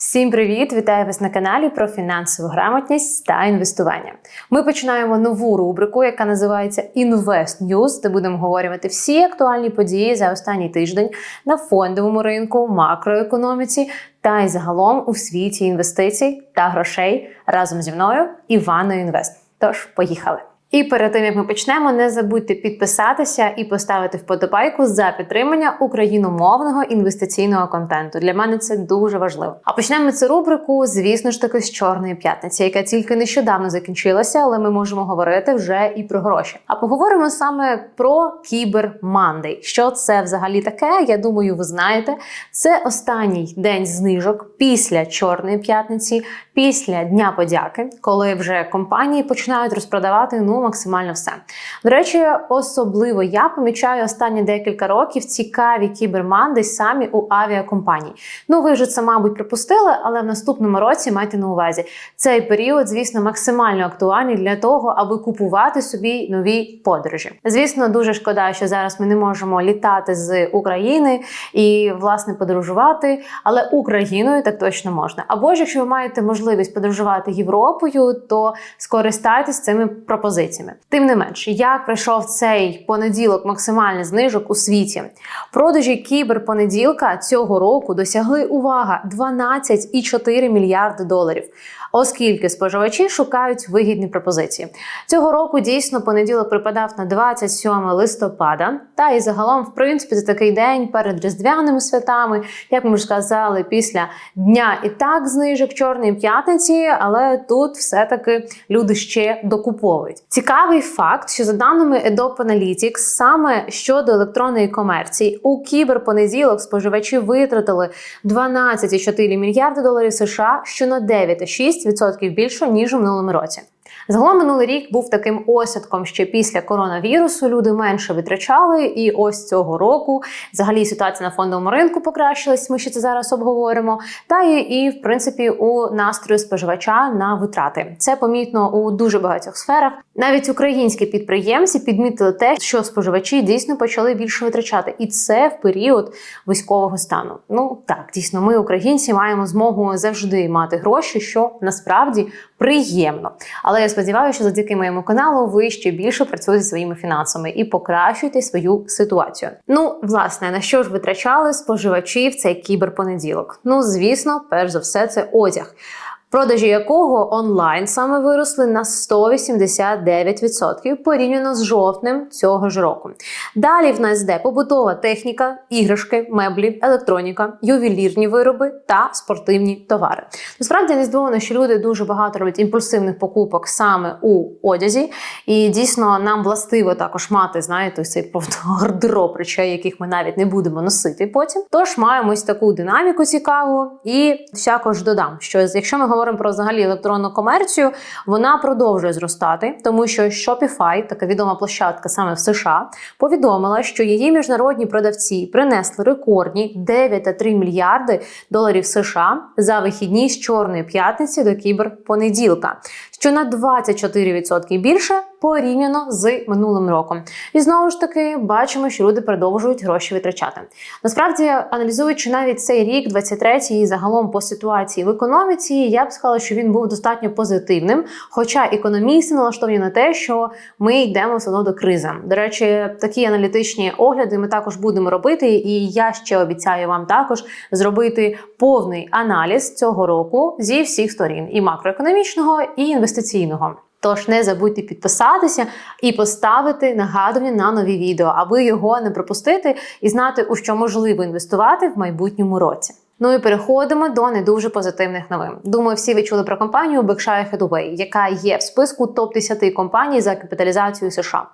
Всім привіт! Вітаю вас на каналі про фінансову грамотність та інвестування. Ми починаємо нову рубрику, яка називається Invest News, де будемо говорити всі актуальні події за останній тиждень на фондовому ринку, макроекономіці та й загалом у світі інвестицій та грошей разом зі мною Іваною Інвест. Тож, поїхали! І перед тим як ми почнемо, не забудьте підписатися і поставити вподобайку за підтримання україномовного інвестиційного контенту. Для мене це дуже важливо. А почнемо цю рубрику, звісно ж таки, з чорної п'ятниці, яка тільки нещодавно закінчилася, але ми можемо говорити вже і про гроші. А поговоримо саме про Кібер Мандей. Що це взагалі таке? Я думаю, ви знаєте. Це останній день знижок після чорної п'ятниці, після Дня подяки, коли вже компанії починають розпродавати ну максимально все. До речі, особливо я помічаю останні декілька років цікаві кіберманди самі у авіакомпаній. Ну, ви вже це, мабуть, припустили, але в наступному році майте на увазі цей період, звісно, максимально актуальний для того, аби купувати собі нові подорожі. Звісно, дуже шкода, що зараз ми не можемо літати з України і власне подорожувати, але Україною так точно можна. Або ж якщо ви маєте можливість подорожувати Європою, то скористайтесь цими пропозиціями. Тим не менш, як пройшов цей понеділок максимальний знижок у світі, продажі кіберпонеділка цього року досягли увага 12,4 мільярди доларів оскільки споживачі шукають вигідні пропозиції. Цього року дійсно понеділок припадав на 27 листопада. Та і загалом, в принципі, за такий день перед різдвяними святами, як ми вже сказали, після дня і так знижок чорної п'ятниці, але тут все-таки люди ще докуповують. Цікавий факт, що за даними Adobe Analytics, саме щодо електронної комерції, у кіберпонеділок споживачі витратили 12,4 мільярди доларів США, що на 9,6 6% більше ніж у минулому році. Загалом минулий рік був таким осядком, що після коронавірусу люди менше витрачали, і ось цього року взагалі ситуація на фондовому ринку покращилась. Ми ще це зараз обговоримо. Та і, і в принципі у настрою споживача на витрати. Це помітно у дуже багатьох сферах. Навіть українські підприємці підмітили те, що споживачі дійсно почали більше витрачати, і це в період військового стану. Ну так дійсно, ми, українці, маємо змогу завжди мати гроші, що насправді приємно. Але я сподіваюся, що завдяки моєму каналу ви ще більше працюєте своїми фінансами і покращуєте свою ситуацію. Ну, власне, на що ж витрачали споживачі в цей кіберпонеділок? Ну, звісно, перш за все, це одяг продажі якого онлайн саме виросли на 189% порівняно з жовтнем цього ж року. Далі в нас йде побутова техніка, іграшки, меблі, електроніка, ювелірні вироби та спортивні товари. Насправді не здивовано, що люди дуже багато роблять імпульсивних покупок саме у одязі, і дійсно нам властиво також мати, знаєте, цей гардероб речей, яких ми навіть не будемо носити потім. Тож маємо ось таку динаміку цікаву, і всякож додам, що якщо ми говоримо говоримо про взагалі електронну комерцію, вона продовжує зростати, тому що Shopify, така відома площадка саме в США, повідомила, що її міжнародні продавці принесли рекордні 9,3 мільярди доларів США за вихідні з чорної п'ятниці до кіберпонеділка, що на 24% більше порівняно з минулим роком. І знову ж таки бачимо, що люди продовжують гроші витрачати. Насправді, аналізуючи навіть цей рік, 23-й і загалом по ситуації в економіці, я б сказала, що він був достатньо позитивним. Хоча економісти налаштовані на те, що ми йдемо все одно до кризи. До речі, такі аналітичні огляди ми також будемо робити, і я ще обіцяю вам також зробити повний аналіз цього року зі всіх сторін: і макроекономічного, і інвестиційного. Тож не забудьте підписатися і поставити нагадування на нові відео, аби його не пропустити і знати, у що можливо інвестувати в майбутньому році. Ну і переходимо до не дуже позитивних новин. Думаю, всі ви чули про компанію Berkshire Hathaway, яка є в списку топ 10 компаній за капіталізацією США.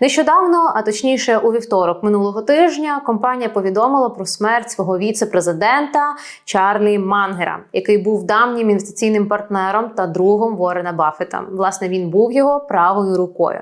Нещодавно, а точніше, у вівторок минулого тижня, компанія повідомила про смерть свого віце-президента Чарлі Мангера, який був давнім інвестиційним партнером та другом Ворена Баффета. Власне, він був його правою рукою.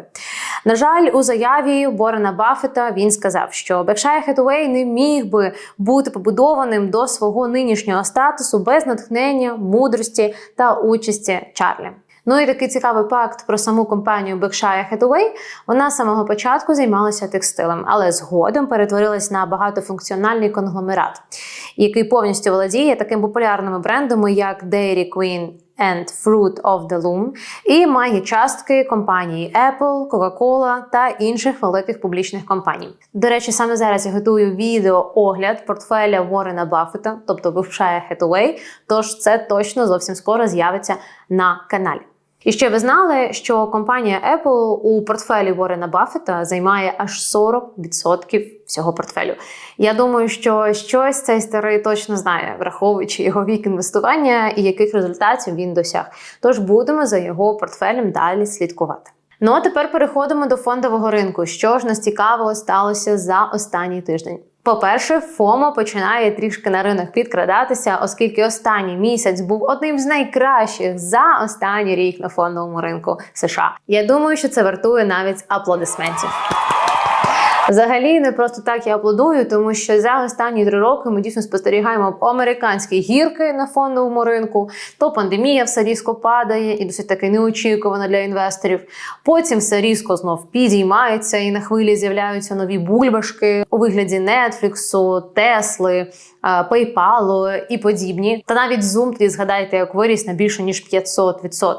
На жаль, у заяві Борена Баффета він сказав, що Berkshire Hathaway не міг би бути побудованим до свого нинішнього статусу без натхнення, мудрості та участі Чарлі. Ну і такий цікавий факт про саму компанію Berkshire Hathaway. Вона з самого початку займалася текстилем, але згодом перетворилась на багатофункціональний конгломерат, який повністю володіє таким популярними брендами, як Dairy Queen and Fruit of the Loom і має частки компанії Apple, Coca-Cola та інших великих публічних компаній. До речі, саме зараз я готую відео огляд портфеля Ворена Баффета, тобто вивчає Hathaway, тож це точно зовсім скоро з'явиться на каналі. І ще ви знали, що компанія Apple у портфелі Ворена Баффета займає аж 40% всього портфелю. Я думаю, що щось цей старий точно знає, враховуючи його вік інвестування і яких результатів він досяг. Тож будемо за його портфелем далі слідкувати. Ну а тепер переходимо до фондового ринку. Що ж нас цікавого сталося за останній тиждень? По-перше, ФОМО починає трішки на ринок підкрадатися, оскільки останній місяць був одним з найкращих за останній рік на фондовому ринку США. Я думаю, що це вартує навіть аплодисментів. Взагалі, не просто так я аплодую, тому що за останні три роки ми дійсно спостерігаємо американські гірки на фондовому ринку. То пандемія все різко падає і досить таки неочікувано для інвесторів. Потім все різко знов підіймається, і на хвилі з'являються нові бульбашки у вигляді Нетфліксу, Тесли, PayPal і подібні. Та навіть Zoom, тоді згадайте, як виріс на більше ніж 500%.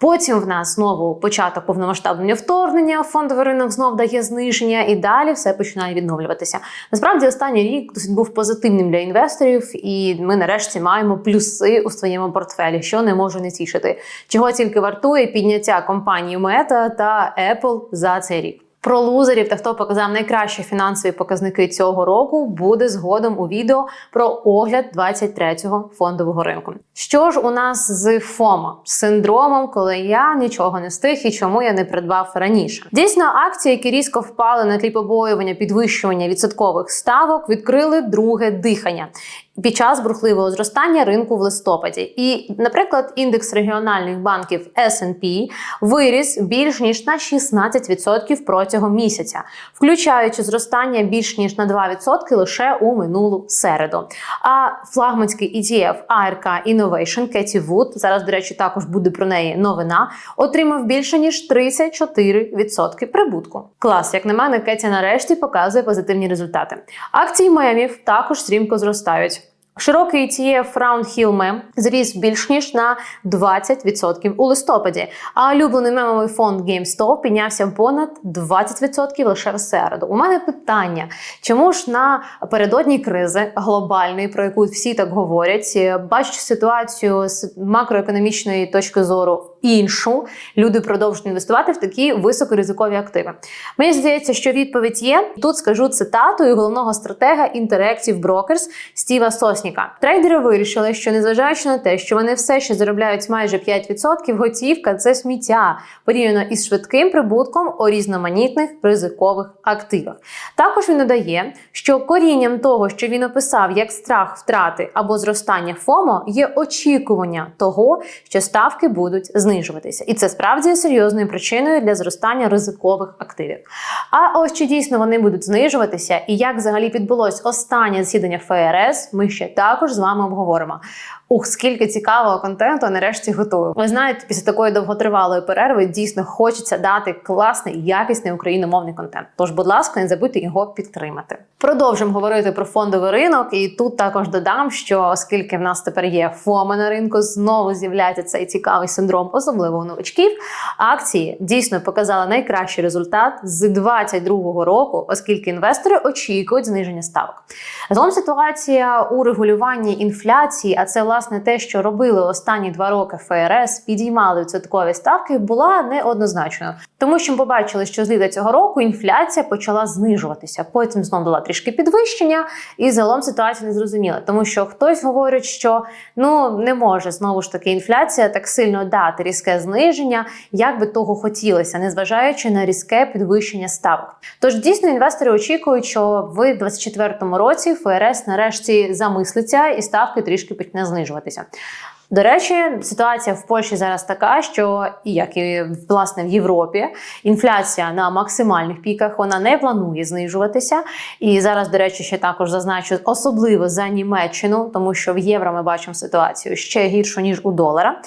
Потім в нас знову початок повномасштабного вторгнення, фондовий ринок знов дає зниження, і далі все починає відновлюватися. Насправді, останній рік досить був позитивним для інвесторів, і ми нарешті маємо плюси у своєму портфелі, що не може не тішити. Чого тільки вартує підняття компанії Meta та Apple за цей рік. Про лузерів та хто показав найкращі фінансові показники цього року буде згодом у відео про огляд 23-го фондового ринку. Що ж у нас з ФОМО синдромом, коли я нічого не встиг і чому я не придбав раніше? Дійсно, акції, які різко впали на тлі побоювання підвищування відсоткових ставок, відкрили друге дихання під час бурхливого зростання ринку в листопаді. І, наприклад, індекс регіональних банків S&P виріс більш ніж на 16% протягом місяця, включаючи зростання більш ніж на 2% лише у минулу середу. А флагманський ETF ARK Innovation Cathie Wood, зараз, до речі, також буде про неї новина, отримав більше ніж 34% прибутку. Клас, як на мене, Кеті нарешті показує позитивні результати. Акції мемів також стрімко зростають. Широкий ETF Roundhill Mem зріс більш ніж на 20% у листопаді, а улюблений мемовий фонд GameStop піднявся понад 20% лише в середу. У мене питання, чому ж на передодні кризи глобальної, про яку всі так говорять, бачу ситуацію з макроекономічної точки зору іншу, люди продовжують інвестувати в такі високоризикові активи. Мені здається, що відповідь є. Тут скажу цитатою головного стратега Interactive Brokers Стіва Сосніка. Трейдери вирішили, що незважаючи на те, що вони все ще заробляють майже 5%, готівка це сміття порівняно із швидким прибутком у різноманітних ризикових активах. Також він додає, що корінням того, що він описав як страх втрати або зростання ФОМО, є очікування того, що ставки будуть знижені знижуватися, і це справді серйозною причиною для зростання ризикових активів. А ось чи дійсно вони будуть знижуватися, і як взагалі відбулось останнє засідання ФРС, ми ще також з вами обговоримо. Ух, скільки цікавого контенту нарешті готую. Ви знаєте, після такої довготривалої перерви дійсно хочеться дати класний, якісний україномовний контент. Тож, будь ласка, не забудьте його підтримати. Продовжимо говорити про фондовий ринок, і тут також додам, що оскільки в нас тепер є ФОМи на ринку, знову з'являється цей цікавий синдром, особливо новачків. Акції дійсно показали найкращий результат з 2022 року, оскільки інвестори очікують зниження ставок. Загалом ситуація у регулюванні інфляції, а це власне те, що робили останні два роки ФРС, підіймали відсоткові ставки, була неоднозначною, тому що ми побачили, що з літа цього року інфляція почала знижуватися. Потім знову була трішки підвищення, і загалом ситуація не зрозуміла, тому що хтось говорить, що ну не може знову ж таки інфляція так сильно дати різке зниження, як би того хотілося, незважаючи на різке підвищення ставок. Тож дійсно інвестори очікують, що в 2024 році ФРС нарешті замислиться і ставки трішки почне знижуватися. До речі, ситуація в Польщі зараз така, що як і власне в Європі, інфляція на максимальних піках вона не планує знижуватися. І зараз, до речі, ще також зазначу особливо за Німеччину, тому що в євро ми бачимо ситуацію ще гіршу ніж у долара.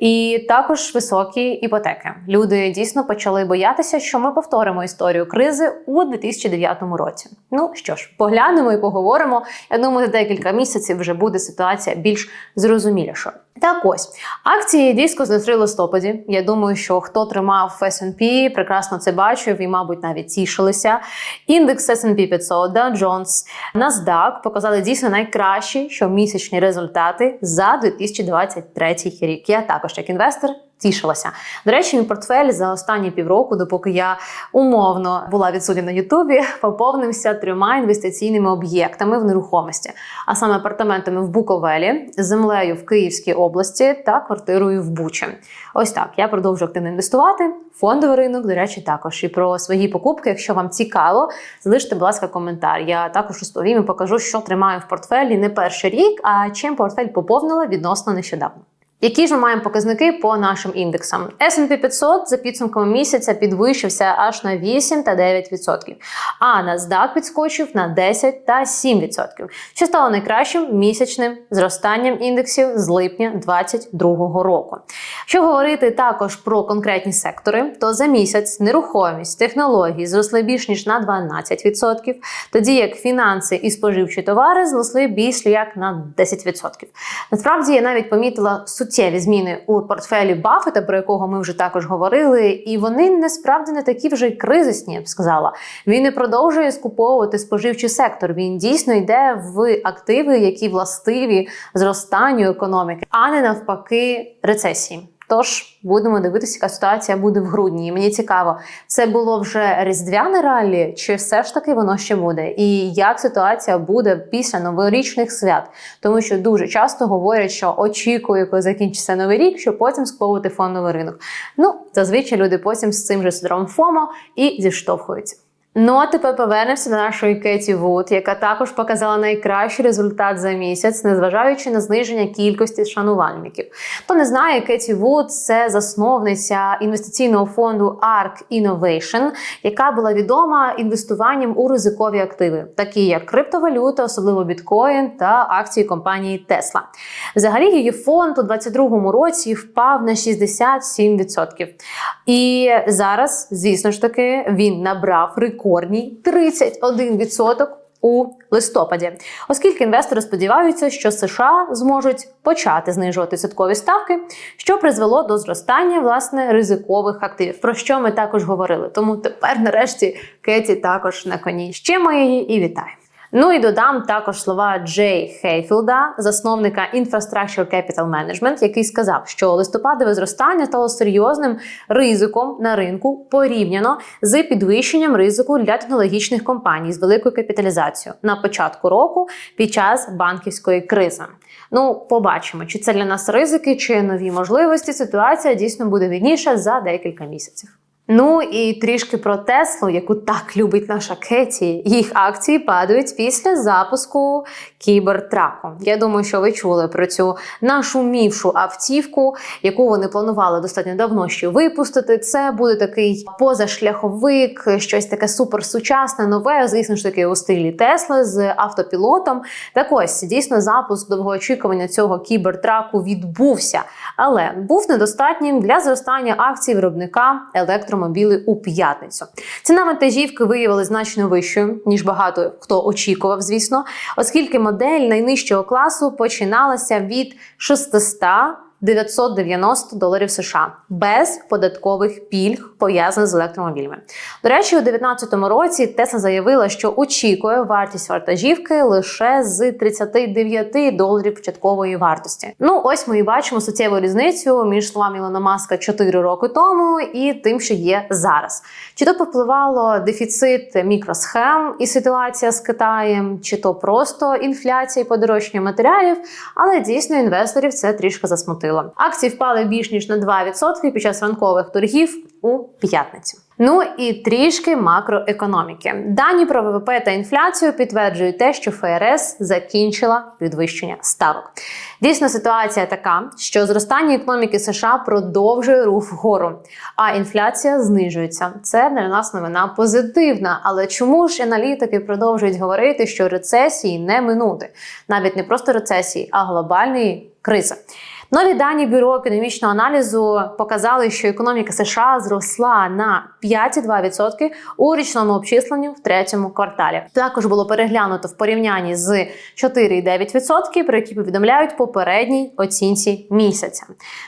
І також високі іпотеки. Люди дійсно почали боятися, що ми повторимо історію кризи у 2009 році. Ну що ж, поглянемо і поговоримо. Я думаю, за декілька місяців вже буде ситуація більш зрозумілішою. Так ось акції дійсно зросли в листопаді. Я думаю, що хто тримав S&P, прекрасно це бачив і, мабуть, навіть тішилися. Індекс S&P 500, Dow Jones, NASDAQ показали дійсно найкращі щомісячні результати за 2023 рік. Я також, як інвестор, тішилася. До речі, мій портфель за останні півроку, допоки я умовно була відсутня на Ютубі, поповнився трьома інвестиційними об'єктами в нерухомості, а саме апартаментами в Буковелі, землею в Київській області та квартирою в Бучі. Ось так я продовжую активно інвестувати. Фондовий ринок, до речі, також і про свої покупки. Якщо вам цікаво, залиште, будь ласка, коментар. Я також розповім і покажу, що тримаю в портфелі не перший рік, а чим портфель поповнила відносно нещодавно. Які ж ми маємо показники по нашим індексам? S&P 500 за підсумками місяця підвищився аж на 8 та 9%, а NASDAQ підскочив на 10 та 7%, що стало найкращим місячним зростанням індексів з липня 2022 року. Якщо говорити також про конкретні сектори, то за місяць нерухомість технології зросли більш ніж на 12%, тоді як фінанси і споживчі товари зросли більш як на 10%. Насправді я навіть помітила суттєві суттєві зміни у портфелі Баффета, про якого ми вже також говорили, і вони насправді не такі вже й кризисні, я б сказала. Він не продовжує скуповувати споживчий сектор. Він дійсно йде в активи, які властиві зростанню економіки, а не навпаки рецесії. Тож будемо дивитися, яка ситуація буде в грудні. І Мені цікаво, це було вже різдвяне ралі, чи все ж таки воно ще буде? І як ситуація буде після новорічних свят? Тому що дуже часто говорять, що очікую, коли закінчиться новий рік, щоб потім скловувати фондовий ринок. Ну зазвичай люди потім з цим же синдромом ФОМО і зіштовхуються. Ну а тепер повернемося до нашої Кеті Вуд, яка також показала найкращий результат за місяць, незважаючи на зниження кількості шанувальників. Хто не знає, Кеті Вуд це засновниця інвестиційного фонду ARK Innovation, яка була відома інвестуванням у ризикові активи, такі як криптовалюта, особливо біткоін та акції компанії Tesla. Взагалі, її фонд у 2022 році впав на 67%. І зараз, звісно ж таки, він набрав рекорд рекордній 31% у листопаді, оскільки інвестори сподіваються, що США зможуть почати знижувати сіткові ставки, що призвело до зростання власне ризикових активів, про що ми також говорили. Тому тепер, нарешті, Кеті також на коні. Ще ми і вітаємо. Ну і додам також слова Джей Хейфілда, засновника Infrastructure Capital Management, який сказав, що листопадове зростання стало серйозним ризиком на ринку порівняно з підвищенням ризику для технологічних компаній з великою капіталізацією на початку року під час банківської кризи. Ну, побачимо, чи це для нас ризики, чи нові можливості. Ситуація дійсно буде видніша за декілька місяців. Ну і трішки про Теслу, яку так любить наша Кеті. Їх акції падають після запуску кібертраку. Я думаю, що ви чули про цю нашу мівшу автівку, яку вони планували достатньо давно ще випустити. Це буде такий позашляховик, щось таке суперсучасне, нове, звісно ж таки, у стилі Тесла з автопілотом. Так ось дійсно запуск довгоочікування цього кібертраку відбувся, але був недостатнім для зростання акцій виробника електромобілів електромобіли у п'ятницю. Ціна вантажівки виявилася значно вищою, ніж багато хто очікував, звісно, оскільки модель найнижчого класу починалася від 600 990 доларів США без податкових пільг пов'язаних з електромобілями. До речі, у 2019 році Тесла заявила, що очікує вартість вантажівки лише з 39 доларів початкової вартості. Ну ось ми і бачимо суттєву різницю між словами Ілона Маска 4 роки тому і тим, що є зараз. Чи то попливало дефіцит мікросхем і ситуація з Китаєм, чи то просто інфляція і подорожчання матеріалів, але дійсно інвесторів це трішки засмутило. Акції впали більш ніж на 2% під час ранкових торгів у п'ятницю. Ну і трішки макроекономіки. Дані про ВВП та інфляцію підтверджують те, що ФРС закінчила підвищення ставок. Дійсно, ситуація така, що зростання економіки США продовжує рух вгору, а інфляція знижується. Це для нас новина позитивна. Але чому ж аналітики продовжують говорити, що рецесії не минути? Навіть не просто рецесії, а глобальної кризи. Нові дані бюро економічного аналізу показали, що економіка США зросла на 5,2% у річному обчисленні в третьому кварталі. Також було переглянуто в порівнянні з 4,9%, про які повідомляють попередній оцінці місяця.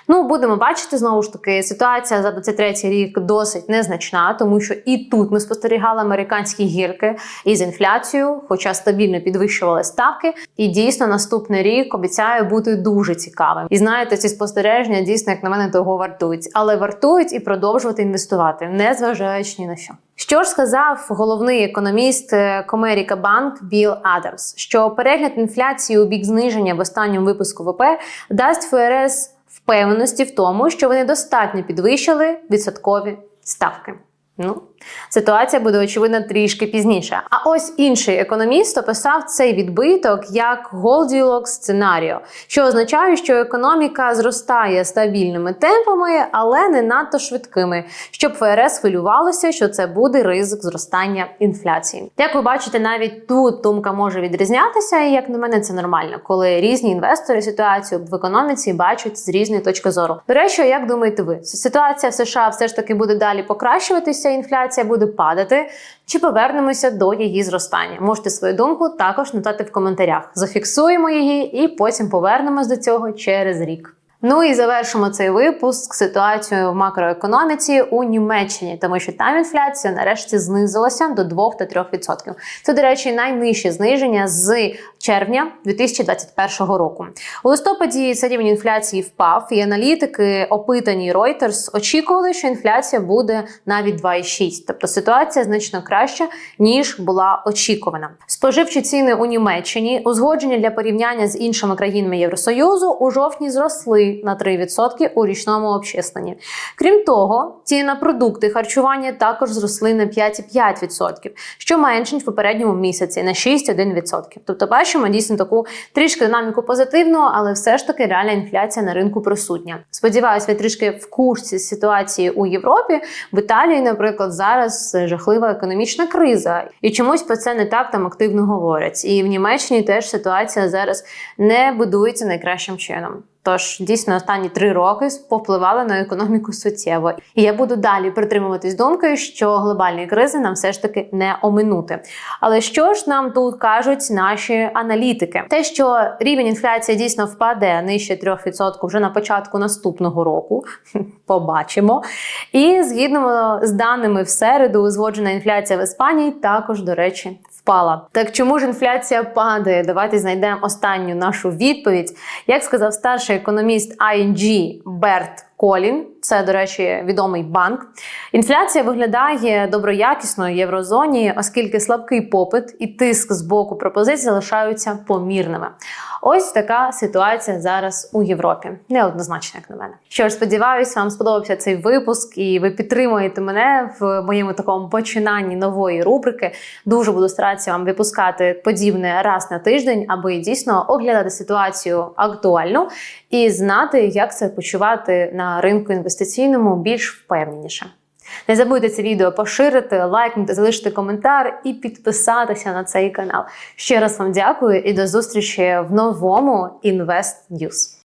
Ну будемо бачити знову ж таки, ситуація за 23 рік досить незначна, тому що і тут ми спостерігали американські гірки із інфляцією, хоча стабільно підвищували ставки. І дійсно наступний рік обіцяє бути дуже цікавим. І знаєте, ці спостереження дійсно, як на мене, того вартують, але вартують і продовжувати інвестувати, не зважаючи ні на що. Що ж сказав головний економіст Комеріка Банк Біл Адамс, що перегляд інфляції у бік зниження в останньому випуску ВП дасть ФРС впевненості в тому, що вони достатньо підвищили відсоткові ставки. Ну, ситуація буде очевидно трішки пізніше. А ось інший економіст описав цей відбиток як Goldilocks сценаріо, що означає, що економіка зростає стабільними темпами, але не надто швидкими, щоб ФРС хвилювалося, що це буде ризик зростання інфляції. Як ви бачите, навіть тут думка може відрізнятися, і як на мене, це нормально, коли різні інвестори ситуацію в економіці бачать з різної точки зору. До речі, як думаєте ви? Ситуація в США все ж таки буде далі покращуватися? Інфляція буде падати, чи повернемося до її зростання? Можете свою думку також надати в коментарях. Зафіксуємо її і потім повернемось до цього через рік. Ну і завершимо цей випуск ситуацією в макроекономіці у Німеччині, тому що там інфляція нарешті знизилася до 2 та 3%. Це, до речі, найнижче зниження з червня 2021 року. У листопаді цей рівень інфляції впав, і аналітики, опитані Reuters, очікували, що інфляція буде навіть 2,6. Тобто ситуація значно краща ніж була очікувана. Споживчі ціни у Німеччині узгодження для порівняння з іншими країнами Євросоюзу у жовтні зросли на 3% у річному обчисленні. Крім того, ціни на продукти харчування також зросли на 5,5%, що менше ніж в попередньому місяці на 6,1%. Тобто, бачимо дійсно таку трішки динаміку позитивну, але все ж таки реальна інфляція на ринку присутня. Сподіваюсь, ви трішки в курсі ситуації у Європі. В Італії, наприклад, зараз жахлива економічна криза, і чомусь про це не так там активно говорять. І в Німеччині теж ситуація зараз не будується найкращим чином. Тож дійсно останні три роки повпливали на економіку суттєво. І я буду далі притримуватись думкою, що глобальної кризи нам все ж таки не оминути. Але що ж нам тут кажуть наші аналітики? Те, що рівень інфляції дійсно впаде нижче 3% вже на початку наступного року, побачимо. І згідно з даними в середу, узгоджена інфляція в Іспанії також, до речі, впала. Так чому ж інфляція падає? Давайте знайдемо останню нашу відповідь. Як сказав старший економіст ING Берт Колін, це, до речі, відомий банк. Інфляція виглядає доброякісною в єврозоні, оскільки слабкий попит і тиск з боку пропозицій залишаються помірними. Ось така ситуація зараз у Європі. Неоднозначно, як на мене. Що ж, сподіваюся, вам сподобався цей випуск, і ви підтримуєте мене в моєму такому починанні нової рубрики. Дуже буду старатися вам випускати подібне раз на тиждень, аби дійсно оглядати ситуацію актуально і знати, як це почувати на ринку інвестиційному більш впевненіше. Не забудьте це відео поширити, лайкнути, залишити коментар і підписатися на цей канал. Ще раз вам дякую і до зустрічі в новому Invest News.